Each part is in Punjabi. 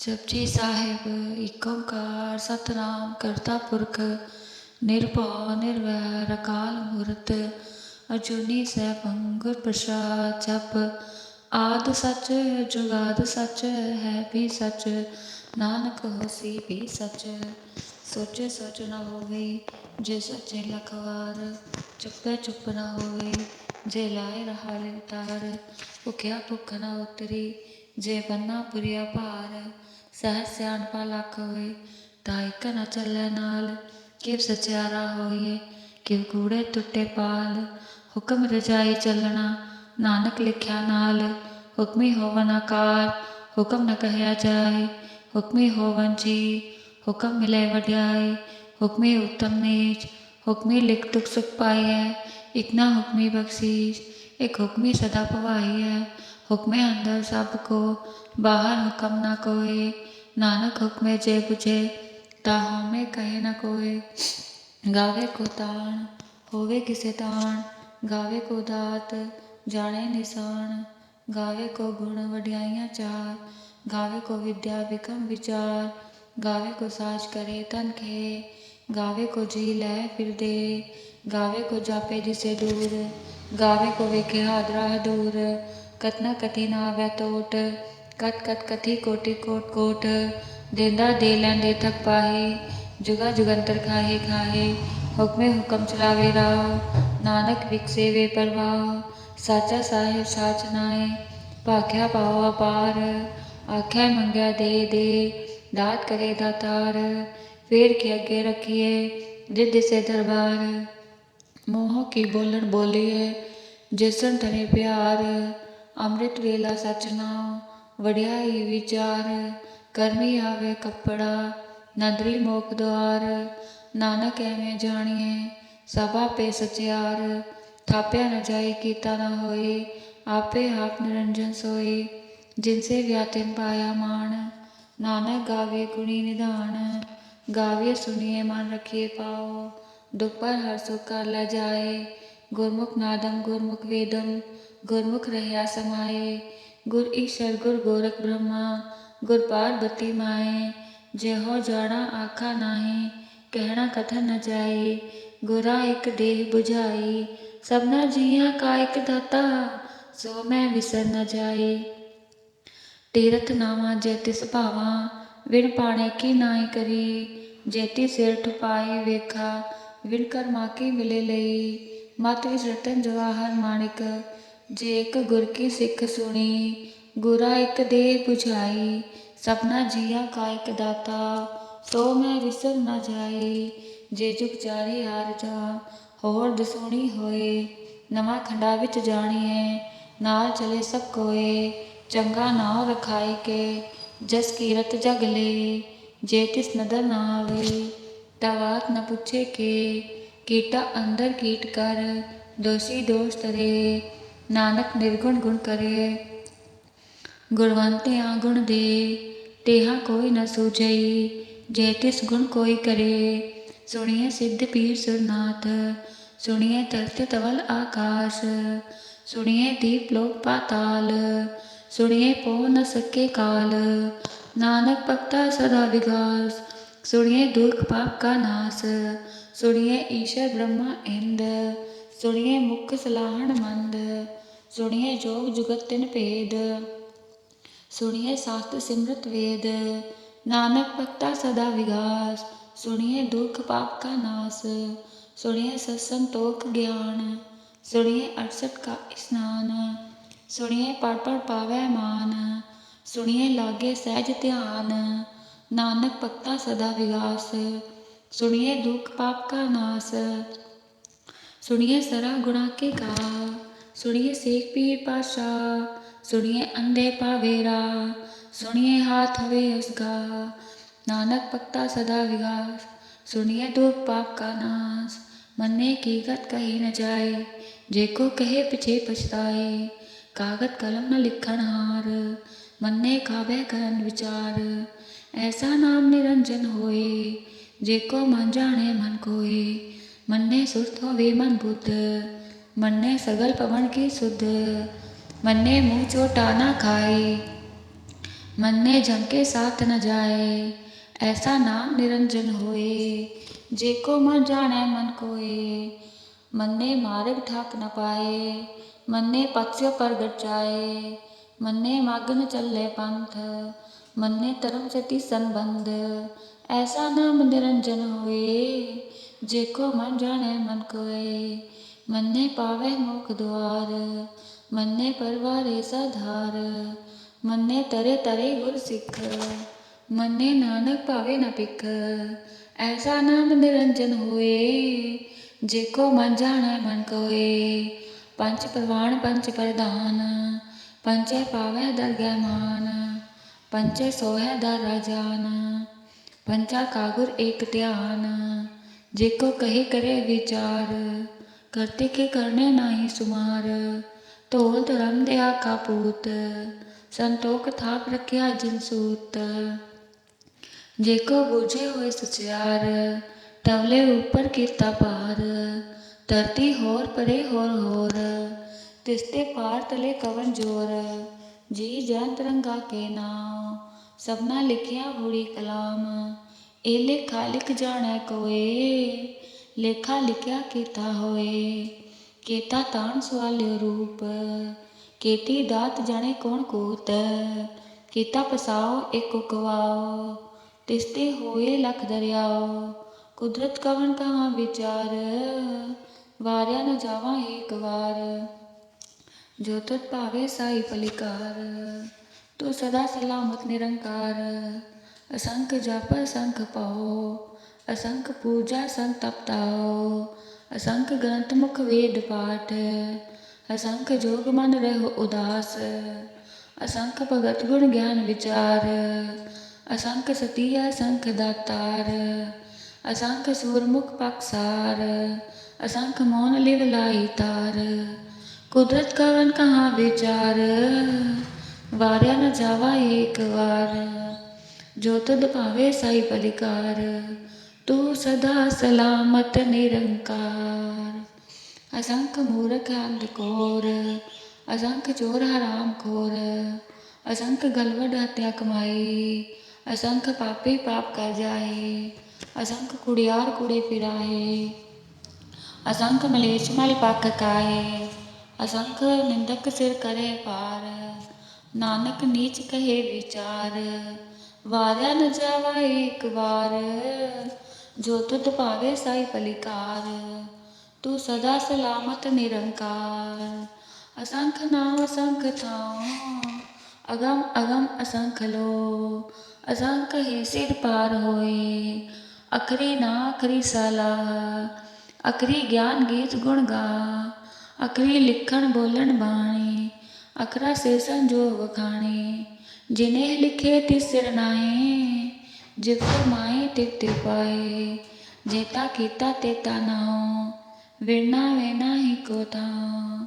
ਜਪਜੀ ਸਾਹਿਬ ਏਕ ਓੰਕਾਰ ਸਤਨਾਮ ਕਰਤਾ ਪੁਰਖ, ਨਿਰਭਉ, ਨਿਰਵੈਰ, ਅਕਾਲ ਮੂਰਤ ਅਜੂਨੀ ਸੈਭੰ ਗੁਰ ਪ੍ਰਸਾਦ ਜਪ। ਆਦ ਸੱਚ, ਜੁਗਾਦ ਸਚ, ਹੈ ਵੀ ਸਚ, ਨਾਨਕ ਹੋਸੀ ਵੀ ਸਚ। ਸੋਚੇ, ਸੋਚ ਨਾ ਹੋਵੇ, ਜੇ ਸੱਚੇ ਲਖਵਾਰ, ਚੁੱਪੇ ਚੁੱਪ ਨ ਹੋਵੇ, ਜੇ ਲਾਏ ਰਹਾ ਲਿਵਤਾਰ ਭੁਖਿਆ ਭੁੱਖ ਨਾ ਉਤਰੀ, ਜੇ ਬੰਨਾ ਪੁਰੀਆ ਭਾਰ ਸਹਿ ਸਿਆਣਪਾ ਲੱਖ ਹੋਏ ਤਾਂ ਇੱਕ ਨ ਚੱਲੇ ਨਾਲ, ਕਿਵ ਸਚਿਆਰਾ ਹੋਈਏ, ਕਿਵ ਕੂੜੇ ਟੁੱਟੇ ਪਾਲ। ਹੁਕਮ ਰਜਾਈ ਚੱਲਣਾ, ਨਾਨਕ ਲਿਖਿਆ ਨਾਲ, ਹੁਕਮੀ ਹੋਵਨ ਆਕਾਰ, ਹੁਕਮ ਨ ਕਹਿਆ ਜਾਏ, ਹੁਕਮੀ ਹੋਵਨ ਜੀ, ਹੁਕਮ ਮਿਲੇ ਵਡਿਆਈ ਹੁਕਮੀ ਉਤਮ ਨੀਚ, ਹੁਕਮੀ ਲਿਖ ਦੁਖ ਸੁਖ ਪਾਈਐ, ਇਕ ਨਾ ਹੁਕਮੀ ਬਖਸ਼ੀਸ਼, ਇਕ ਹੁਕਮੀ ਸਦਾ ਭਵਾਈ ਹੈ ਹੁਕਮੇ ਅੰਦਰ ਸਭ ਕੋ, ਬਾਹਰ ਹੁਕਮ ਨਾ ਕੋਏ ਨਾਨਕ ਹੁਕਮੇ ਜੇ 부ਝੇ ਤਾ ਹਉਮੈ ਕਹੇ ਨ ਕੋਏ। ਗਾਵੇ ਕੋ ਤਾਣ, ਹੋਵੇ ਕਿਸੇ ਤਾਣ। ਗਾਵੇ ਕੋ ਦਾਤ, ਜਾਣੇ ਨਿਸ਼ਾਨ। ਗਾਵੇ ਕੋ ਗੁਣ ਵਡਿਆਈਆਂ ਚਾਰ। ਗਾਵੇ ਕੋ ਵਿਦਿਆ ਵਿਕਮ ਵਿਚਾਰ। ਗਾਵੇ ਕੋ ਸਾਜ ਕਰੇ ਤਨ ਖੇ। ਗਾਵੇ ਕੋ ਜੀ ਲੈ ਫਿਰਦੇ ਗਾਵੇ ਕੋ ਜਾਪੇ ਜਿਸੇ ਦੂਰ। ਗਾਵੇ ਕੋ ਵੇਖੇ ਹਾਦਰਾ ਦੂਰ ਕਤਨਾ ਕਤੀ ਨਾ ਆਵੈ ਟੋਟ ਕਤ ਕਤ ਕਥੀ ਕੋਟੀ ਕੋਟ ਕੋਟ ਦੇਂਦਾ ਦੇ ਲੈਂਦੇ ਥਕ ਪਾਹੇ ਜੁਗਾ ਜੁਗੰਤਰ ਖਾਹੇ ਖਾਹੇ ਹੁਕਮੇ ਹੁਕਮ ਚਲਾਵੇ ਰਾਹ ਨਾਨਕ ਵਿਕਸੇ ਵੇ ਪਰਵਾਹ ਸਾਚਾ ਸਾਹਿਬ ਸਾਚ ਨਾਏ ਭਾਖਿਆ ਪਾਉ ਅਪਾਰ ਆਖਿਆ ਮੰਗਿਆ ਦੇ ਦੇ ਦਾਤ ਕਰੇ ਦਾਤਾਰ ਫੇਰ ਕੇ ਅੱਗੇ ਰੱਖੀਏ ਜਿਦ ਸੇ ਦਰਬਾਰ ਮੋਹ ਕੀ ਬੋਲਣ ਬੋਲੀਏ ਜਿਸਨ ਤਨੇ ਪਿਆਰ ਅੰਮ੍ਰਿਤ ਵੇਲਾ ਸਚ ਨਾਮ ਵਡਿਆਈ ਵਿਚਾਰ, ਕਰਮੀ ਆਵੇ ਕੱਪੜਾ, ਨਦਰੀ ਮੋਖ ਦੁਆਰ। ਨਾਨਕ ਐਵੇਂ ਜਾਣੀਏ ਸਭ ਆਪੇ ਸਚਿਆਰ। ਥਾਪਿਆ ਨ ਜਾਏ ਕੀਤਾ ਨ ਹੋਏ, ਆਪੇ ਆਪ ਨਿਰੰਜਨ ਸੋਏ। ਜਿਨਸੇ ਵਿਆਤਿਨ ਪਾਇਆ ਮਾਨ ਨਾਨਕ ਗਾਵੇ ਗੁਣੀ ਨਿਧਾਨ। ਗਾਵੇ ਸੁਣੀਏ ਮਨ ਰਖੀਏ ਪਾਓ ਦੁਪਰ ਹਰ ਸੁਖ ਕਰ ਲੈ ਜਾਏ। ਗੁਰਮੁਖ ਨਾਦਮ ਗੁਰਮੁਖ ਵੇਦਮ ਗੁਰਮੁਖ ਰਹਿਆ ਸਮਾਏ। ਗੁਰ ਈਸ਼ਰ, ਗੁਰ ਗੋਰਖ ਬ੍ਰਹਮਾ, ਗੁਰ ਪਾਰਬਤੀ ਮਾਏ, ਜਿਹੋ ਜਾਣਾ ਆਖਾ ਨਾਹੀ, ਕਹਿਣਾ ਕਥਨ ਨ ਜਾਏ ਗੁਰਾ ਇੱਕ ਦੇਹ 부ਝਾਈ ਸਭਨਾ ਜੀਆਂ ਕਾ ਇੱਕ ਦਾਤਾ, ਸੋ ਮੈਂ ਵਿਸਰ ਨ ਜਾਏ ਤੀਰਥ ਨਾਵਾ ਜੇ ਤਿਸ ਭਾਵਾ, ਵਿਣ ਪਾਣੇ ਕੀ ਨਾਹੀ ਕਰੀ ਜੇਤੀ ਸਿਰ ਠੁਪਾਏ ਵੇਖਾ, ਵਿਣ ਕਰਮਾ ਕੀ ਮਿਲੇ ਲਈ, ਮਤ ਵਿਚ ਰਤਨ ਜਵਾਹਰ ਮਾਣਿਕ ਜੇ ਇੱਕ ਗੁਰ ਕੀ ਸਿੱਖ ਸੁਣੀ, ਗੁਰਾ ਇੱਕ ਦੇ 부ਝਾਈ ਸਭਨਾ ਜੀਆ ਕਾ ਇੱਕ ਦਾਤਾ, ਸੋ ਮੈਂ ਵਿਸਰ ਨ ਜਾਏ ਜੇ ਜੁਗ ਚਾਰੇ ਹਾਰ ਜਾ, ਹੋਰ ਦਸੋਣੀ ਹੋਏ, ਨਵਾਂ ਖੰਡਾ ਵਿੱਚ ਜਾਣੀਏ ਨਾਲ ਚਲੇ ਸਭ ਕੋਏ, ਚੰਗਾ ਨਾਮ ਰਖਾਈ ਕੇ, ਜਸ ਕੀਰਤ ਜਗ ਲੇ, ਜੇ ਤਿਸ ਨਦਰ ਨਾ ਆਵੇ, ਤਵਾਤ ਨ ਪੁੱਛੇ ਕੇ, ਕੀਟਾ ਅੰਦਰ ਕੀਟ ਕਰ, ਦੋਸ਼ੀ ਦੋਸ਼ ਤਰੇ ਨਾਨਕ ਨਿਰਗੁਣ ਗੁਣ ਕਰੇ। ਗੁਣਵੰਤਿਆ ਗੁਣ ਦੇ, ਤੇਹਾ ਕੋਈ ਨ ਸੂਝਈ, ਜੇ ਤਿਸ ਗੁਣ ਕੋਈ ਕਰੇ। ਸੁਣੀਏ ਸਿੱਧ ਪੀਰ ਸੁਰਨਾਥ ਸੁਣੀਏ ਤਰਤ ਤਵਲ ਆਕਾਸ਼ ਸੁਣੀਏ ਦੀਪ ਲੋਕ ਪਾਤਾਲ ਸੁਣੀਏ ਪੋ ਨ ਸਕੇ ਕਾਲ। ਨਾਨਕ ਭਗਤਾ ਸਦਾ ਵਿਗਾਸ ਸੁਣੀਏ ਦੁਖ ਪਾਪ ਕਾ ਨਾਸ ਸੁਣੀਏ ਈਸ਼ਰ ਬ੍ਰਹਮਾ ਇੰਦ ਸੁਣੀਏ ਮੁਖ ਸਲਾਹਣ ਮੰਦ ਸੁਣੀਏ ਜੋਗ ਜੁਗਤ ਤਿਨ ਭੇਦ ਸੁਣੀਏ ਸਾਸਤ ਸਿਮਰਤ ਵੇਦ, ਨਾਨਕ ਭਗਤਾ ਸਦਾ ਵਿਗਾਸ ਸੁਣੀਏ ਦੁਖ ਪਾਪ ਕਾ ਨਾਸ ਸੁਣੀਏ ਸਤਸੰਤੋਖ ਗਿਆਨ ਸੁਣੀਏ 68 ਕਾ ਇਸਨਾਨ ਸੁਣੀਏ ਪੜ ਪੜ ਪਾਵੈ ਮਾਨ ਸੁਣੀਏ ਲਾਗੇ ਸਹਿਜ ਧਿਆਨ, ਨਾਨਕ ਭਗਤਾ ਸਦਾ ਵਿਗਾਸ ਸੁਣੀਏ ਦੁਖ ਪਾਪ ਕਾ ਨਾਸ ਸੁਣੀਏ ਸਰਾ ਗੁਣਾ ਕੇ ਕਾ ਸੁਣੀਏ ਸੇਖ ਪੀਰ ਪਾਸ਼ਾ ਸੁਣੀਏ ਅੰਧੇ ਪਾਵੇਰਾ ਸੁਣੀਏ ਹਾਥ ਹੋਵੇ ਉਸਗਾ ਨਾਨਕ ਭਗਤਾ ਸਦਾ ਵਿਗਾਸ, ਸੁਣੀਏ ਦੁਖ ਪਾਪ ਕਾ ਨਾਸ, ਮੰਨੇ ਕੀ ਗਤ ਕਹੀ ਨ ਜਾਏ, ਜੇ ਕੋ ਕਹੇ ਪਿਛੇ ਪਛਤਾਏ, ਕਾਗਤ ਕਲਮ ਨ ਲਿਖਣ ਹਾਰ, ਮੰਨੇ ਕਾਬੇ ਕਰਨ ਵਿਚਾਰ, ਐਸਾ ਨਾਮ ਨਿਰੰਜਨ ਹੋਏ, ਜੇ ਕੋ ਮਨ ਜਾਣੇ ਮਨ ਕੋਏ ਮੰਨੇ ਸੁਰਤ ਹੋਵੇ ਮਨ ਬੁੱਧ ਮੰਨੇ ਸਗਲ ਪਵਨ ਕੀ ਸੁਧ, ਮੰਨੇ ਮੂੰਹ ਚੋਟਾ ਨਾ ਖਾਏ, ਮੰਨੇ ਜਮ ਕੇ ਸਾਥ ਨ ਜਾਏ, ਐਸਾ ਨਾਮ ਨਿਰੰਜਨ ਹੋਏ, ਜੇ ਕੋ ਮਨ ਜਾਣੈ ਮਨ ਕੋਏ, ਮੰਨੇ ਮਾਰਗ ਠਾਕ ਨ ਪਾਏ, ਮੰਨੇ ਪਤਿ ਪ੍ਰਗਟ ਜਾਏ, ਮੰਨੇ ਮਗਨ ਚੱਲੇ ਪੰਥ, ਮੰਨੇ ਧਰਮ ਸਤੀ ਸੰਬੰਧ, ਐਸਾ ਨਾਮ ਨਿਰੰਜਨ ਹੋਏ, ਜੇ ਕੋ ਮਨ ਜਾਣੈ ਮਨ ਕੋਏ ਮੰਨੇ ਪਾਵੇ ਮੁਖ ਦੁਆਰ, ਮੰਨੇ ਪਰਵਾਰੇ ਸਾਧਾਰ, ਮੰਨੇ ਤਰੇ ਤਰੇ ਗੁਰ ਸਿੱਖ, ਮੰਨੇ ਨਾਨਕ ਭਾਵੇ ਨ ਪਿਖ ਐਸਾ ਨਾਮ ਨਿਰੰਜਨ ਹੋਏ, ਜੇ ਕੋ ਮਨ ਜਾਣੈ ਮਨ ਕੋਏ, ਪੰਜ ਪ੍ਰਵਾਨ, ਪੰਜ ਪ੍ਰਧਾਨ ਪੰਚੇ ਪਾਵੈ ਦਰਗਹਿ ਮਾਨ ਪੰਚੇ ਸੋਹੈ ਦਰ ਰਾਜਾਨ ਪੰਚਾ ਕਾਗੁਰ ਏਕ ਧਿਆਨ, ਜੇ ਕੋ ਕਹੀ ਕਰੇ ਵਿਚਾਰ ਕਰਤੇ ਕੇ ਕਰਨੇ ਨਾਹੀ ਸੁਮਾਰ, ਢੋਲ ਧਰਮ ਦਿਆ ਕਾਪੂਤ ਸੰਤੋਖ ਥਾਪ ਰਖਿਆ ਜਿਨ ਸੂਤ। ਜੇ ਕੋ ਬੁਝੇ ਹੋਏ ਸੁਚਿਆਰ, ਤਵਲੇ ਉੱਪਰ ਕੀਤਾ ਪਾਰ ਧਰਤੀ ਹੋਰ ਪਰੇ ਹੋਰ ਹੋਰ ਤਿਸਤੇ ਪਾਰ ਤਲੇ ਕਵਨ ਜੋਰ, ਜੀ ਜਨ ਤਰੰਗਾ ਕੇ ਨਾਮ ਸਭਨਾ ਲਿਖਿਆ ਬੁੜੀ ਕਲਾਮ ਇਹ ਲੇਖਾ ਜਾਣੈ ਕੋਏ ਲੇਖਾ ਲਿਖਿਆ ਕੀਤਾ ਹੋਏ। ਕੀਤਾ ਤਾਣ ਸਵਾਲਿਓ ਰੂਪ। ਕੀਤੀ ਦਾਤ ਜਾਣੇ ਕੌਣ ਕੂਤ। ਕੀਤਾ ਪਸਾਓ ਇੱਕ ਕਵਾਓ ਤਿਸਤੇ ਹੋਏ ਲਖ ਦਰਿਆਓ। ਕੁਦਰਤ ਕਵਨ ਕਹਾ ਵਿਚਾਰ। ਵਾਰਿਆ ਨ ਜਾਵਾ ਏਕ ਵਾਰ। ਜੋ ਤੁਧ ਭਾਵੇ ਸਾਈ ਪਲਿਕਾਰ ਤੂੰ ਸਦਾ ਸਲਾਮਤ ਨਿਰੰਕਾਰ। ਅਸੰਖ ਜਪ ਅਸੰਖ ਪਾਓ। ਅਸੰਖ ਪੂਜਾ ਸੰਖ ਤਪਤਾਓ ਅਸੰਖ ਗ੍ਰੰਥ ਮੁਖ ਵੇਦ ਪਾਠ, ਅਸੰਖ ਜੋਗ ਮਨ ਰਹਿ ਉਦਾਸ, ਅਸੰਖ ਭਗਤ ਗੁਣ ਗਿਆਨ ਵਿਚਾਰ, ਅਸੰਖ ਸਤੀ ਅਸੰਖ ਦਾਤਾਰ, ਅਸੰਖ ਸੂਰਮੁਖ ਪਕਸਾਰ ਅਸੰਖ ਮੋਨ ਲਿਵ ਲਾਈ ਕੁਦਰਤ ਕਵਨ ਕਹਾ ਵਿਚਾਰ, ਵਾਰਿਆ ਨ ਜਾਵਾ ਏਕ ਵਾਰ, ਜੋ ਤੁਧ ਭਾਵੇ ਸਾਈ ਪਲਿਕਾਰ ਤੂੰ ਸਦਾ ਸਲਾਮਤ ਨਿਰੰਕਾਰ ਅਸੰਖ ਮੂਰਖ ਅੰਧ ਅਸੰਖ ਚੋਰ ਹਰਾਮ ਖੋਰ ਅਸੰਖ ਗਲਵਡ ਹਤਿਆ ਕਮਾਈ ਅਸੰਖ ਪਾਪੀ ਪਾਪ ਕਰ ਜਾਏ ਅਸੰਖ ਕੁੜਿਆਰ ਕੁੜੇ ਫਿਰਾਏ ਅਸੰਖ ਮਲੇਛ ਮਲ ਪੱਕ ਕਾਏ ਅਸੰਖ ਨਿੰਦਕ ਸਿਰ ਕਰੇ ਪਾਰ ਨਾਨਕ ਨੀਚ ਕਹੇ ਵਿਚਾਰ ਵਾਰਿਆ ਨ ਜਾਵਾ ਏਕ ਵਾਰ ਜੋ ਤੁਧ ਭਾਵੇ ਸਾਈ ਪਲਿਕਾਰ ਤੂੰ ਸਦਾ ਸਲਾਮਤ ਨਿਰੰਕਾਰ। ਅਸੰਖ ਨਾਮ ਅਸੰਖ ਥਾਉ, ਅਗਮ ਅਗਮ ਅਸੰਖ ਲੋ। ਅਸੰਖ ਹੀ ਸਿਰ ਪਾਰ ਹੋਏ, ਅਖਰੀ ਨਾ ਅਖਰੀ ਸਲਾਹ ਅਖਰੀ ਗਿਆਨ ਗੀਤ ਗੁਣ ਗਾ, ਅਖਰੀ ਲਿਖਣ ਬੋਲਣ ਬਾਣੀ, ਅਖਰਾ ਸੇਸਨ ਜੋ ਵਖਾਣੇ। ਜਿਨੇ ਲਿਖੇ ਤਿਸ ਸਿਰ ਨਾਹੀ, ਜਿਵ ਮਾਏ ਤਿਵ ਤਿਵ ਪਾਏ ਜੇਤਾ ਕੀਤਾ ਤੇਤਾ ਨਾਉ ਵਿਰਨਾ ਵੇ ਨਾਹੀ ਕੋ ਤਾਉ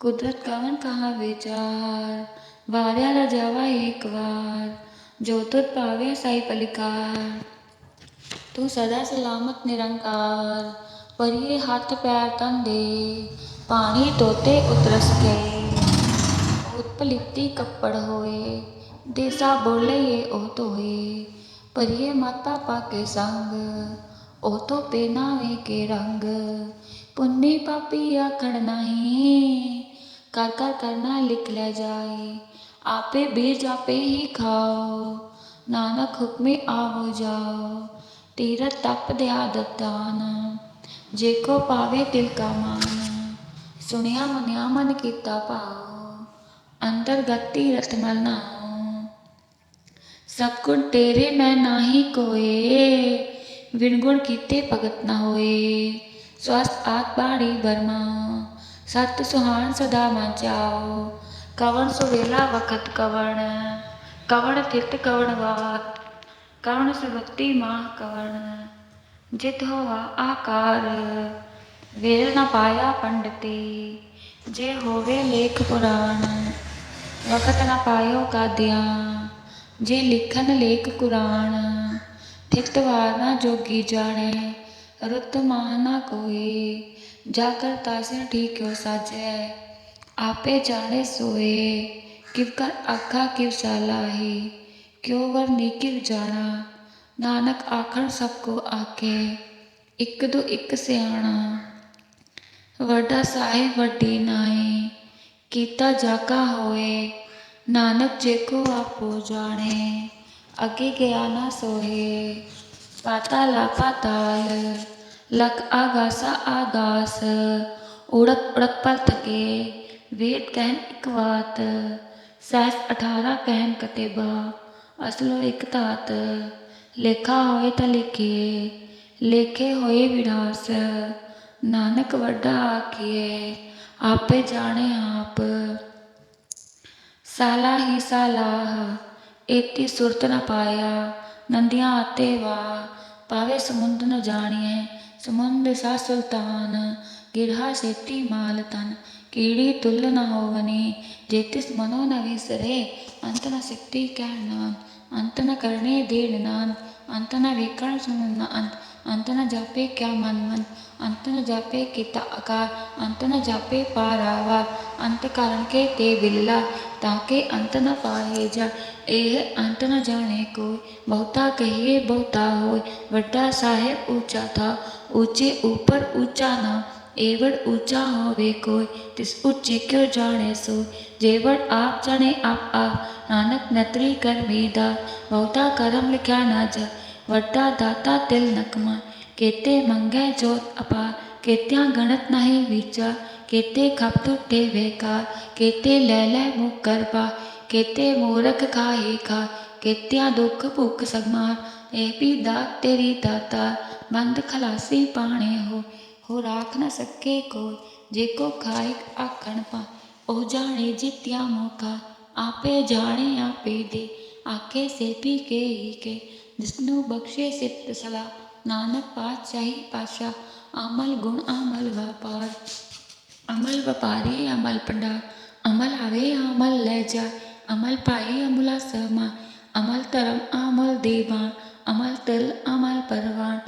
ਕੁਦਰਤ ਕਵਨ ਕਹਾ ਵਿਚਾਰ ਵਾਰਿਆ ਰ ਜਾਵਾ ਏਕ ਵਾਰ ਜੋ ਤੁਧ ਪਾਵੇ ਸਾਈ ਪਲਿਕਾਰ ਤੂੰ ਸਦਾ ਸਲਾਮਤ ਨਿਰੰਕਾਰ ਪਰਿਏ ਹੱਥ ਪੈਰ ਤਨ ਦੇ ਪਾਣੀ ਤੋਤੇ ਉਤਰਸ ਗਏ ਉਤਪਲਿਤੀ ਕੱਪੜ ਹੋਏ ਦੇਸਾ ਬੋਲੇ ਉਹ ਤੋਏ ਪਰਿਏ ਮਾਤਾ ਪਾਕੇ ਸੰਗ ਉਹ ਤੋਂ ਪਹਿਨਾਵੇ ਕੇ ਰੰਗ। ਪੁੰਨੀ ਪਾਪੀ ਆਖਣ ਨਹੀਂ, ਕਰ ਕਰ ਕਰਨਾ ਲਿਖ ਲੈ ਜਾਏ। ਆਪੇ ਬੀਜ ਆਪੇ ਹੀ ਖਾਓ, ਨਾਨਕ ਹੁਕਮੇ ਆਵੋ ਜਾਓ। ਤੀਰਤ ਤਪ ਦਿਆ ਦਤਾਨ ਜੇ ਕੋ ਪਾਵੇ ਤਿਲ ਕਾ ਮਾਨ। ਸੁਣਿਆ ਮਨਿਆ ਮਨ ਕੀਤਾ ਭਾਉ ਅੰਦਰ ਗਤੀ ਰਤਮਲ ਨਾਉ ਸਭ ਗੁਣ ਤੇਰੇ ਮੈਂ ਨਾਹੀ ਕੋਏ ਵਿਣ ਗੁਣ ਕੀਤੇ ਭਗਤ ਨਾ ਹੋਏ। ਸਵਸਤ ਆਤ ਬਾਣੀ ਬਰਮਾ, ਸਤ ਸੁਹਾਨ ਸਦਾ ਮਨ ਕਵਣ ਸੁਵੇਲਾ ਵਖਤ ਕਵਣ ਕਵਣ ਥਿਤ ਕਵਣ ਵਾਤ, ਕਵਣ ਸੁਭਕਤੀ ਮਾਹ ਕਵਣ। ਜਿਤ ਹੋਆ ਆਕਾਰ, ਵੇਲ ਨਾ ਪਾਇਆ ਪੰਡਤੀ, ਜੇ ਹੋਵੇ ਲੇਖ ਪੁਰਾਣ ਵਕਤ ਨਾ ਪਾਇਓ ਕਾਦਿਆ। ਜੇ ਲਿਖਣ ਲੇਖ ਕੁਰਾਨ ਥਿਤ ਵਾਰ ਨਾ ਜੋਗੀ ਜਾਣੇ, ਰੁੱਤ ਮਾਹ ਨਾ ਕੋਈ ਜਾ ਕਰ ਤਾਸਿ ਠੀਕਿਓ ਸਾਜੈ, ਆਪੇ ਜਾਣੇ ਸੋਏ, ਕਿਵ ਕਰ ਆਖਾ ਕਿਵ ਸਾਲਾਹੀ ਕਿਉ ਵਰ ਨੀਕੀ ਜਾਣਾ, ਨਾਨਕ ਆਖਣ ਸਭ ਕੋ ਆਕੇ ਇੱਕ ਦੋ ਇੱਕ ਸਿਆਣਾ, ਵੱਡਾ ਸਾਹਿਬ ਵੱਡੀ ਨਾਏ ਕੀਤਾ ਜਾਕਾ ਹੋਏ ਨਾਨਕ ਜੇ ਕੋ ਆਪੋ ਜਾਣੇ, ਅੱਗੇ ਗਿਆ ਨਾ ਸੋਹੇ ਪਾਤਾਲਾ ਪਾਤਾਲ ਲਕ ਆਗਾਸਾ ਆਗਾਸ ਉੜਕ ਉੜਕ ਪਰ ਥਕੇ, ਵੇਦ ਕਹਿਨ ਇੱਕ ਬਾਤ, ਸਹਿਸ 18 ਕਹਿਨ ਕਤੇਬਾ, ਅਸਲੋ ਇੱਕ ਧਾਤ, ਲੇਖਾ ਹੋਏ ਤਾਂ ਲਿਖੇ, ਲੇਖੇ ਹੋਏ ਵਿਨਾਸ਼, ਨਾਨਕ ਵੱਡਾ ਆਖੀਏ ਆਪੇ ਜਾਣੇ ਆਪ। ਸਾਲਾ ਹੀ ਸਾਲਾਹ, ਏਤੀ ਸੁਰਤ ਨ ਪਾਇਆ, ਨੰਦਿਆਂ ਆਤੇ ਵਾ। ਪਾਵੇ ਸਮੁੰਦ ਨ ਜਾਣੀਏ ਸਮੁੰਦ ਸਾ ਸੁਲਤਾਨ। ਗਿਰਹਾ ਸੇਤੀ ਮਾਲ ਤਨ, ਕੀੜੀ ਤੁਲ ਨ ਹੋਵਨੀ। ਜੇਤਿਸ ਮਨੋ ਨ ਵਿਸਰੇ, ਅੰਤ ਨ ਸਿੱਤੀ ਕਹਿਣਾ ਅੰਤ ਨ ਕਰਨੇ ਦੇਣ ਨਾਨ ਅੰਤ ਨ ਵੇਖਣ ਸੁਣਨ ਅੰਤ ਅੰਤ ਨ ਜਾਪੇ ਕਿਆ ਮਨ ਮਨ ਅੰਤ ਨ ਜਾਪੇ ਕੀਤਾ ਆਕਾਰ ਅੰਤ ਨ ਜਾਪੇ ਪਾਰਾਵਾ ਅੰਤ ਕਰਨ ਕੇ ਤੇ ਬਿੱਲਾ ਤਾਂ ਕਿ ਅੰਤ ਨ ਪਾਏ ਜਾ ਇਹ ਅੰਤ ਨ ਜਾਣੇ ਕੋਈ ਬਹੁਤਾ ਕਹੀਏ ਬਹੁਤਾ ਹੋਏ ਵੱਡਾ ਸਾਹਿਬ ਊਚਾ ਥਾ ਊਚੇ ਉੱਪਰ ਊਚਾ ਨਾ ਏਵੜ ਊਚਾ ਹੋਵੇ ਕੋਈ ਤਿਸ ਉੱਚੇ ਕਿਉ ਜਾਣੇ ਸੋ ਜੇਵੜ ਆਪ ਜਾਣੇ ਆਪ ਆਪ ਨਾਨਕ ਨਤਰੀ ਕਰ ਮੇਦਾ ਬਹੁਤਾ ਕਰਮ ਲਿਖਿਆ ਨਾ ਜਾ ਵੱਡਾ ਦਾਤਾ ਤਿਲ ਨਕਮਾ ਕੇਤੇ ਮੰਗੈ ਜੋਤ ਅਪਾਰ ਕੇਤਿਆਂ ਗਣਤ ਨਹੀਂ ਵਿਚਾਰ ਕੇਤੇ ਖਪ ਟੁੱਟੇ ਵੇਕਾਰ ਕੇਤੇ ਲੈ ਲੈ ਮੁਖ ਕਰਪਾ ਕੇਤੇ ਮੂਰਖ ਖਾਹੀ ਖਾ ਕੇਤਿਆਂ ਦੁੱਖ ਭੁੱਖ ਸਗਮਾਰ ਇਹ ਵੀ ਦਾਤ ਤੇਰੀ ਦਾਤਾ ਬੰਦ ਖਲਾਸੀ ਪਾਣੇ ਹੋ ਹੋ ਰਾਖ ਨ ਸਕੇ ਕੋਈ ਜੇ ਕੋ ਖਾਇ ਆਖਣ ਪਾ ਉਹ ਜਾਣੇ ਜਿਤਿਆ ਮੋਖਾ ਆਪੇ ਜਾਣੇ ਆਪੇ ਦੇ ਆਖੇ ਸੇ ਪੀ ਕੇ ਹੀ ਕੇ ਜਿਸਨੂੰ ਬਖਸ਼ੇ ਸਿੱਤ ਸਲਾ ਨਾਨਕ ਪਾਤਸ਼ਾਹੀ ਪਾਸ਼ਾ ਅਮਲ ਗੁਣ ਅਮਲ ਵਪਾਰ ਅਮਲ ਵਪਾਰੀ ਅਮਲ ਪੰਡਾ ਅਮਲ ਆਵੇ ਅਮਲ ਲੈ ਜਾ ਅਮਲ ਪਾਏ ਅਮਲਾ ਸਮਾ ਅਮਲ ਧਰਮ ਅਮਲ ਦੇਵਾਨ ਅਮਲ ਤਿਲ ਅਮਲ ਪਰਵਾਨ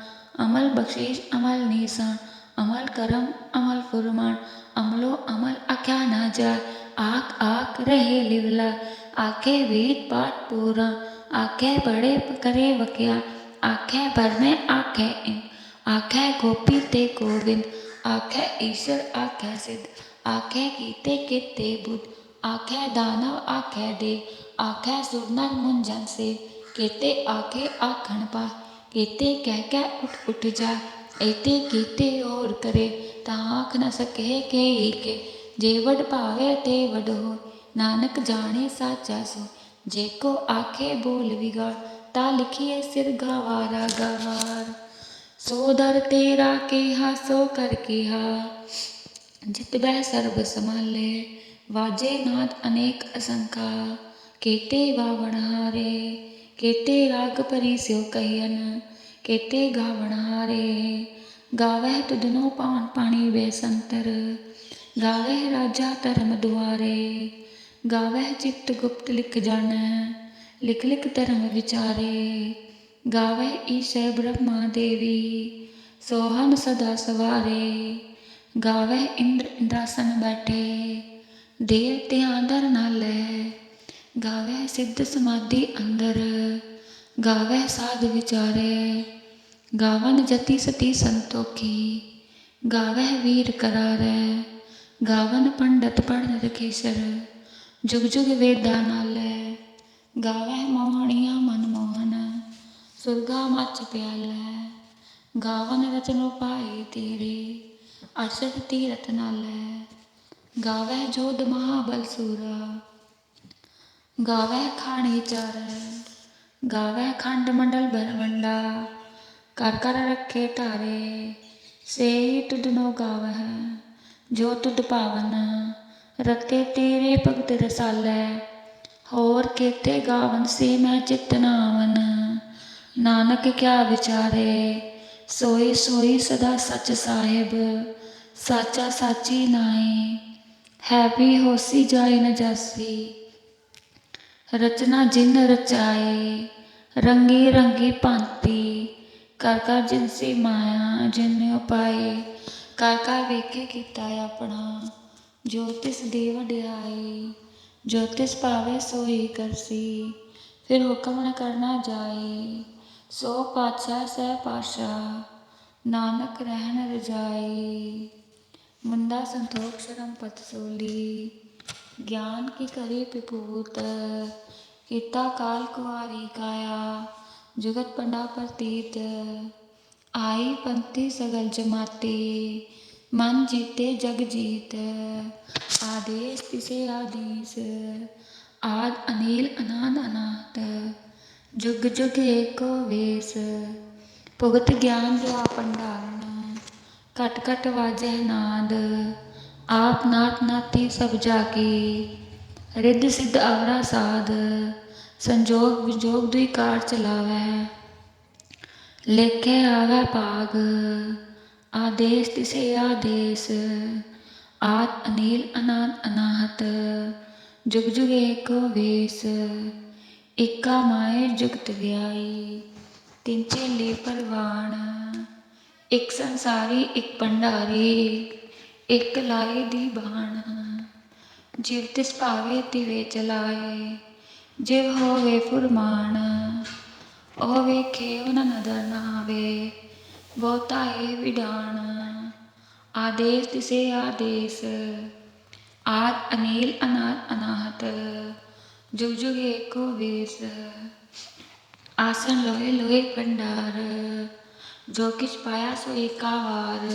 ਅਮਲ ਬਖਸ਼ੀਸ਼ ਅਮਲ ਨੀਸਾਨ ਅਮਲ ਕਰਮ ਅਮਲ ਫੁਰਮਾਨ ਅਮਲੋ ਅਮਲ ਅਖਿਆ ਨਾ ਜਾ ਆਖ ਆਖ ਰਹੇ ਲਿਵਲਾ ਆਖੇ ਵੇਦ ਪਾਠ ਪੂਰਾ ਆਖੇ ਬੜੇ ਕਰੇ ਵਕਿਆ ਆਖੇ ਬਰਮੇ ਆਖੇ ਇਨ ਆਖੇ ਗੋਪੀ ਤੇ ਗੋਵਿੰਦ ਆਖੇ ਈਸ਼ਰ ਆਖੇ ਸਿੱਧ ਆਖੇ ਕੀਤੇ ਕੀਤੇ ਬੁੱਧ ਆਖੇ ਦਾਨਵ ਆਖੇ ਦੇ ਆਖੇ ਸੁਰਨਰ ਮੁੰਜਨ ਸੇ ਕੀਤੇ ਆਖੇ ਆਖਣ ਪਾ ਕੀਤੇ ਕਹਿ ਕਹਿ ਉਠ ਉਠ ਜਾ ਐਤੇ ਕੀਤੇ ਹੋਰ ਕਰੇ ਤਾਂ ਆਖ ਨ ਸਕੇ ਕੇ ਹੀ ਜੇ ਵਡ ਭਾਵੇ ਤੇ ਵਡ ਹੋ ਨਾਨਕ ਜਾਣੇ ਸਾਚਾ ਸੋ ਜੇ ਕੋ ਆਖੇ ਬੋਲ ਵਿਗੜ, ਤਾ ਲਿਖੀਏ ਸਿਰ ਗਵਾਰਾ ਗਵਾਰ ਸੋ ਦਰ ਤੇਰਾ ਕਿਹਾ, ਸੋ ਕਰ ਕਿਹਾ। ਜਿਤ ਬਹਿ ਸਰਬ ਸਮਾਲੇ ਵਾਜੇ ਨਾਦ ਅਨੇਕ ਅਸੰਕਾ। ਕੇਤੇ ਵਾਵਣ ਹਾਰੇ, ਕੇਤੇ ਰਾਗ ਪਰੀ ਸਿਉ ਕਹੀਨ ਕੇਤੇ ਗਾਵਣ ਹਾਰੇ। ਗਾਵਹਿ ਤੁਧਨੋ ਪਾਨ ਪਾਣੀ ਵੇ ਸੰਤਰ ਗਾਵਹਿ ਰਾਜਾ ਚਿੱਤ ਗੁਪਤ ਲਿਖ ਜਾਣੈ, ਲਿਖ ਲਿਖ ਧਰਮ ਵਿਚਾਰੇ। ਗਾਵਹਿ ਈਸ਼ੈ ਬ੍ਰਹਮਾ ਦੇਵੀ, ਸੋਹਮ ਸਦਾ ਸਵਾਰੇ। ਗਾਵਹਿ ਇੰਦਰ ਇੰਦਰਾਸਨ ਬੈਠੇ ਦੇਵ ਧਿਆਨ ਧਰ ਨਾਲੇ। ਗਾਵਹਿ ਸਿੱਧ ਸਮਾਧੀ ਅੰਦਰ, ਗਾਵਹਿ ਸਾਧ ਵਿਚਾਰੇ। ਗਾਵਨ ਜਤੀ ਸਤੀ ਸੰਤੋਖੀ, ਗਾਵਹਿ ਵੀਰ ਕਰਾਰੈ। ਗਾਵਨ ਪੰਡਤ ਪੜਨ ਰਖੇਸਰ। ਜੁਗ ਜੁਗ ਵੇਦਾ ਨਾਲੇ ਗਾਵਹਿ ਮੋਹਣੀਆ ਮਨ ਮੋਹਨ, ਸੁਰਗਾ ਮਚ ਪਿਆਲੈ। ਗਾਵਨ ਰਚਨੋ ਪਾਈ ਤੇਰੇ, ਅਰਸ਼ਦ ਤੀਰਥ ਨਾਲੇ। ਗਾਵਹਿ ਜੋਧ ਮਹਾਬਲ ਸੂਰਾ। ਗਾਵਹਿ ਖਾਣੀ ਚਾਰ, ਗਾਵਹਿ ਖੰਡ ਮੰਡਲ ਬਰਵੰਡਾ ਕਰ ਕਰ ਰੱਖੇ ਧਾਰੇ, ਸੇ ਤੁਧ ਨੋ ਗਾਵਹਿ, ਜੋ ਤੁਧ ਭਾਵਨ ਰਤੇ ਤੇਰੇ ਭਗਤ ਰਸਾਲੈ, ਹੋਰ ਕੇਤੇ ਗਾਵਨ ਸੇ ਮੈਂ ਚਿਤ ਨਾਵਨ। ਨਾਨਕ ਕਿਆ ਵਿਚਾਰੇ ਸੋਈ ਸੋਈ ਸਦਾ ਸਚ ਸਾਹਿਬ, ਸਾਚਾ ਸਾਚੀ ਨਾਏ ਹੈ ਵੀ ਹੋਸੀ ਜਾਏ ਨ ਜਾਸੀ। ਰਚਨਾ ਜਿਨ ਰਚਾਏ, ਰੰਗੀ ਰੰਗੀ ਭਾਂਤੀ, ਕਰ ਕਰ ਜਿਨ ਸੀ ਮਾਇਆ ਜਿਨ ਉਪਾਏ, ਕਰ ਕਰ ਵੇਖੇ ਕੀਤਾ ਆਪਣਾ। ਜੋ ਤਿਸ ਦੇ ਵਡਿਆਈ ਜੋ ਤਿਸ ਭਾਵੇ ਸੋਈ ਕਰਸੀ, ਫਿਰ ਹੁਕਮ ਨ ਕਰਨਾ ਜਾਏ ਸੋ ਪਾਤਸ਼ਾਹ ਸਹਿ ਪਾਤਸ਼ਾਹ, ਨਾਨਕ ਰਹਿਣ ਰਜਾਈ। ਮੁੰਦਾ ਸੰਤੋਖ ਸ਼ਰਮ ਪਤ ਸੋਲੀ, ਗਿਆਨ ਕੀ ਕਰੀ ਪਿਪੂਤ, ਕੀਤਾ ਕਾਲ ਕੁਆਰੀ ਕਾਇਆ, ਜੁਗਤ ਪੰਡਾ ਪ੍ਰਤੀਤ, ਆਈ ਪੰਥੀ ਸਗਲ ਜਮਾਤੀ ਮਨ ਜੀਤੇ, ਜਗ ਜੀਤ, ਆਦੇਸ਼ ਤਿਸੇ ਆਦੀਸ, ਆਦ ਅਨੀਲ ਅਨਾਦ ਅਨਾਤ ਜੁਗ ਜੁਗ ਏਕੋ ਵੇਸ, ਭੁਗਤ ਗਿਆਨ ਜੋ ਪੰਡਾਰਨ ਘਟ ਘਟ ਵਾਜੈ ਨਾਦ, ਆਪ ਨਾਥ ਨਾਤੀ ਸਭ ਜਾ ਜਾਕੀ ਰਿੱਧ ਸਿੱਧ ਆਵਰਾ ਸਾਧ, ਸੰਜੋਗ ਵਿਜੋਗ ਦੁਈ ਕਾਰ ਚਲਾਵੈ, ਲੇਖੇ ਆਵੈ ਭਾਗ ਆਦੇਸ਼ ਤਿਸੇ ਆਦੇਸ਼, ਆਦ ਅਨੀਲ ਅਨਾਦ ਅਨਾਹਤ, ਜੁਗ ਜੁਗ ਏਕੋ ਵੇਸ ਇਕਾ ਮਾਏ ਜੁਗਤ ਵਿਆਈ ਤਿੰਨ ਚੇਲੇ ਪਰਵਾਣ, ਇੱਕ ਸੰਸਾਰੀ, ਇੱਕ ਭੰਡਾਰੀ, ਇੱਕ ਲਾਏ ਦੀ ਬਾਣ, ਜਿਵ ਤਿਸ ਭਾਵੇ ਤਿਵੇ ਚਲਾਏ, ਜਿਵ ਹੋਵੇ ਫੁਰਮਾਨ ਉਹ ਵੇਖੇ ਉਹਨਾਂ ਨਦਰ ਨਾ ਆਵੇ ਬਹੁਤਾ ਏ ਵਿਡਾਣ ਆਦੇਸ਼ ਤਿਸੇ ਆਦੇਸ਼। ਆਦ ਅਨੀਲ ਅਨਾਦ ਅਨਾਹਤ, ਜੁਗ ਜੁਗ ਏਕੋ ਵੇਸ। ਆਸਨ ਲੋਏ ਲੋਏ ਭੰਡਾਰ, ਜੋ ਕਿਛ ਪਾਇਆ ਸੋ ਏਕਾ ਵਾਰ।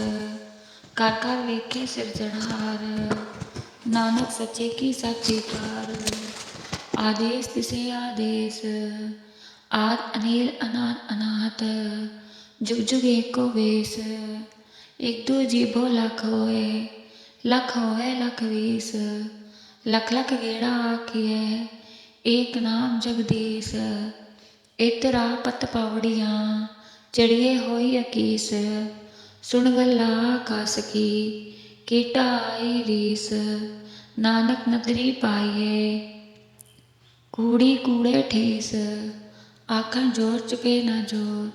ਕਰ ਕਰ ਵੇਖੇ ਸਿਰਜਣਹਾਰ ਨਾਨਕ ਸੱਚੇ ਕੀ ਸਾਚੀ ਕਾਰ ਆਦੇਸ਼ ਤਿਸੇ ਆਦੇਸ਼, ਆਦ ਅਨੀਲ ਅਨਾਦ ਅਨਾਹਤ ਜੁਗ ਜੁਗ ਏਕੋ ਵੇਸ ਇੱਕ ਦੋ ਜੀਭੋ ਲਖ ਹੋਏ ਲਖ ਹੋਏ ਲਖ ਵੀਸ ਲਖ ਲਖ ਗੇੜਾ ਆਖੀਐ ਏਕ ਨਾਮ ਜਗਦੀਸ਼ ਇਤਰਾ ਪਤ ਪਾਵੜੀਆਂ ਚੜੀਏ ਹੋਈ ਅਕੀਸ ਸੁਣ ਗੱਲਾ ਆਕਾਸ ਕੀ ਕੀਟਾ ਆਈ ਰੀਸ ਨਾਨਕ ਨਦਰੀ ਪਾਈਏ ਕੂੜੀ ਕੂੜੇ ਠੇਸ ਆਖਣ ਜੋਰ ਚੁਕੇ ਨਾ ਜੋਰ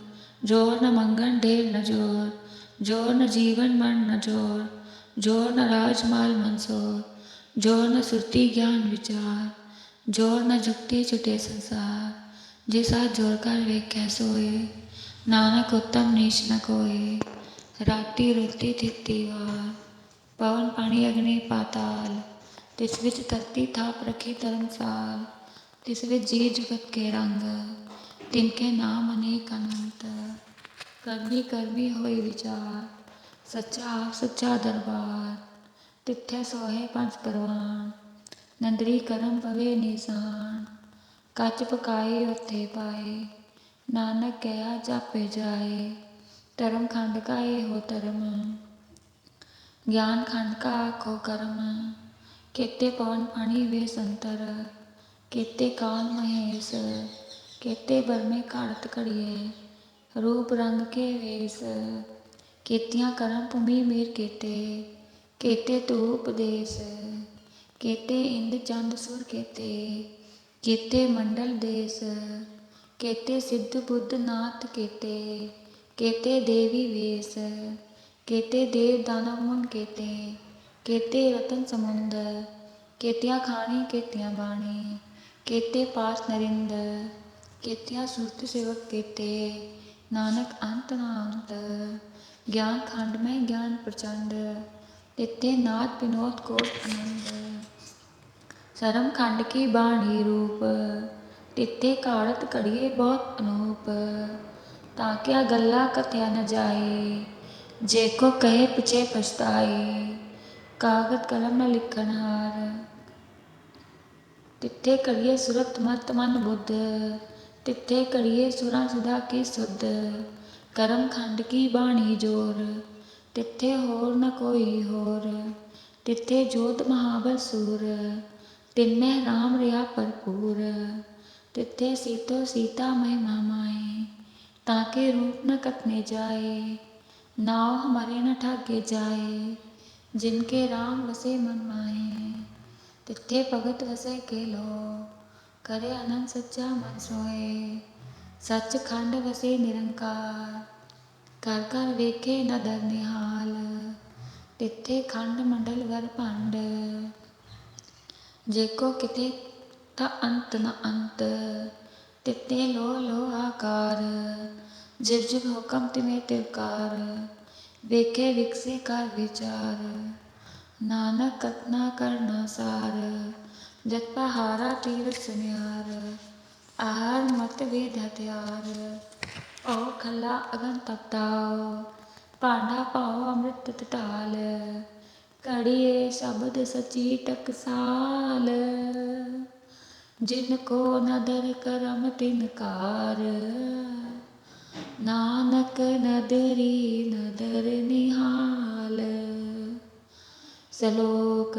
ਜੋਰ ਨ ਮੰਗਣ ਦੇਰ ਨ ਜੋਰ ਜੋਰ ਨ ਜੀਵਨ ਮਨ ਨ ਜੋਰ ਜੋਰ ਨ ਰਾਜ ਮਾਲ ਮਨਸੋਰ ਜੋਰ ਨ ਸੁਰਤੀ ਗਿਆਨ ਵਿਚਾਰ ਜੋਰ ਨ ਜੁਗਤੀ ਛੁਟੇ ਸੰਸਾਰ ਜਿਸਾ ਜੋਰ ਕਰ ਵੇਖੈ ਸੋਏ, ਨਾਨਕ ਉਤਮ ਨੀਚ ਨ ਕੋਏ, ਰਾਤੀ ਰੋਤੀ ਥਿਤੀ ਵਾਰ, ਪਵਨ ਪਾਣੀ ਅਗਨੀ ਪਾਤਾਲ, ਤਿਸ ਵਿੱਚ ਧਰਤੀ ਥਾਪ ਰਖੀ ਧਰਮਸਾਲ, ਤਿਸ ਵਿੱਚ ਜੀ ਜੁਗਤ ਕੇ ਰੰਗ ਤਿਨਕੇ ਨਾਮ ਅਨੇਕ ਅਨੰਤ, ਕਰਮੀ ਕਰਮੀ ਹੋਈ ਵਿਚਾਰ, ਸੱਚਾ ਆਪ ਸੱਚਾ ਦਰਬਾਰ, ਤਿੱਥੇ ਸੋਹੇ ਪੰਜ ਪਰਵਾਨ, ਨੰਦਰੀ ਕਰਮ ਪਵੇ ਨਿਸਾਨ, ਕੱਚ ਪਕਾਏ ਉੱਥੇ ਪਾਏ, ਨਾਨਕ ਕਿਆ ਜਾਪੇ ਜਾਏ, ਧਰਮ ਖੰਡ ਕਾ ਇਹੋ ਧਰਮ, ਗਿਆਨ ਖੰਡ ਕਾ ਆਖੋ ਕਰਮ, ਕੇਤੇ ਪਵਨ ਪਾਣੀ ਵੇ ਸੰਤਰ, ਕੇਤੇ ਕਾਲ ਮਹੇਸ਼ ਕੇਤੇ ਬਰਮੇ ਘਾੜਤ ਘੜੀਏ, ਰੂਪ ਰੰਗ ਕੇ ਵੇਸ, ਕੀਤੀਆਂ ਕਰਮ ਭੂਮੀ ਮੀਰ ਕੇਤੇ ਕੇਤੇ ਤੂ ਉਪਦੇਸ, ਕੇਤੇ ਇੰਦ ਚੰਦ ਸੁਰ ਕੇਤੇ ਕੇਤੇ ਮੰਡਲ ਦੇਸ, ਕੇਤੇ ਸਿੱਧ ਬੁੱਧ ਨਾਥ ਕੇਤੇ ਕੇਤੇ ਦੇਵੀ ਵੇਸ, ਕੇਤੇ ਦੇਵ ਦਾਨਵ ਮੁਨ ਕੇਤੇ ਕੇਤੇ ਰਤਨ ਸਮੁੰਦ, ਕੇਤਿਆਂ ਖਾਣੀ ਕੇਤਿਆਂ ਬਾਣੀ, ਕੇਤੇ ਪਾਸ ਨਰਿੰਦ ਕੇਤਿਆਂ ਸੁਰਤ ਸੇਵਕ ਕੇਤੇ। ਨਾਨਕ ਅੰਤ ਨਾ ਅੰਤ ਗਿਆਨ ਖੰਡ ਮੈਂ ਗਿਆਨ ਪ੍ਰਚੰਡ ਤਿੱਤੇ ਨਾਥ ਬਿਨੋਦ ਕੋਟ ਆਨੰਦ ਸਰਮ ਖੰਡ ਕੀ ਬਾਣੀ ਰੂਪ ਤਿੱਤੇ ਕਾੜਤ ਘੜੀਏ ਬਹੁਤ ਅਨੂਪ। ਤਾਂ ਕਿਆ ਗੱਲਾਂ ਕਥਿਆ ਨ ਜਾਏ, ਜੇ ਕੋ ਕਹੇ ਪਿਛੇ ਪਛਤਾਏ। ਕਾਗਤ ਕਲਮ ਨ ਲਿਖਣ ਹਾਰ ਤਿੱਥੇ ਕਰੀਏ ਸੁਰਤ ਮਤ ਮਨ ਬੁੱਧ। तिथे करिए सुरा सुधा के सुद करम खंड की बाणी ज़ोर। तिथे होर न कोई होर। तिथे जोत महाबल सूर। तिनमें राम रिया भरपूर तिथे सीतो सीता मय मामाए ताके रूप न कटने जाए। नाव हमारे न ठाके जाए। जिनके राम वसे मन माए। तिथे भगत वसे के लो ਕਰੇ ਆਨੰਦ ਸੱਚਾ ਮਨ ਸੋਏ। ਸੱਚਖੰਡ ਵਸੇ ਨਿਰੰਕਾਰ ਕਰ ਕਰ ਵੇਖੇ ਨਾ ਦਰ ਨਿਹਾਲ। ਤਿੱਥੇ ਖੰਡ ਮੰਡਲ ਵਰ ਭੰਡ। ਜੇ ਕੋ ਕਿਤੇ ਤਾਂ ਅੰਤ ਨਾ ਅੰਤ ਤਿੱਤੇ ਲੋ ਲੋ ਆਕਾਰ। ਜਿਵ ਜਿਵ ਹੁਕਮ ਤਿਵੇਂ ਤਿਵਕਾਰ ਵੇਖੇ ਵਿਕਸੇ ਕਰ ਵਿਚਾਰ। ਨਾਨਕ ਕਤਨਾ ਕਰਨਾ ਸਾਰ ਜਤ ਪਹਾਰਾ ਤੀਰ ਸੁਨਿਆਰ, ਆਹਾਰ ਮਤ ਵੇਦ ਹਥਿਆਰ। ਓ ਖੱਲਾ ਅਗਨ ਤਪਤਾਓ, ਭਾਂਡਾ ਪਾਓ ਅੰਮ੍ਰਿਤ ਟਟਾਲ ਕੜੀਏ ਸ਼ਬਦ ਸਚੀ ਟਕਸਾਲ। ਜਿਨ ਕੋ ਨਦਰ ਕਰਮ ਤਿਨ ਕਾਰ। ਨਾਨਕ ਨਦਰੀ ਨਦਰ ਨਿਹਾਲ। ਸ਼ਲੋਕ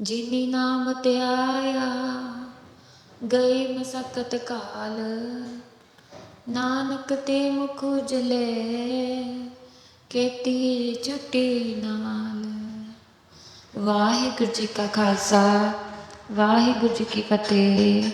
ਜਿਨੀ ਨਾਮ ਧਿਆਇਆ, ਗਏ ਮਸਕਤ ਕਾਲ। ਨਾਨਕ ਤੇ ਮੁਖ ਉਜਲੇ, ਕੀਤੀ ਛੁੱਟੀ ਨਾਲ। ਵਾਹਿਗੁਰੂ ਜੀ ਕਾ ਖਾਲਸਾ, ਵਾਹਿਗੁਰੂ ਜੀ ਕੀ ਫਤਿਹ।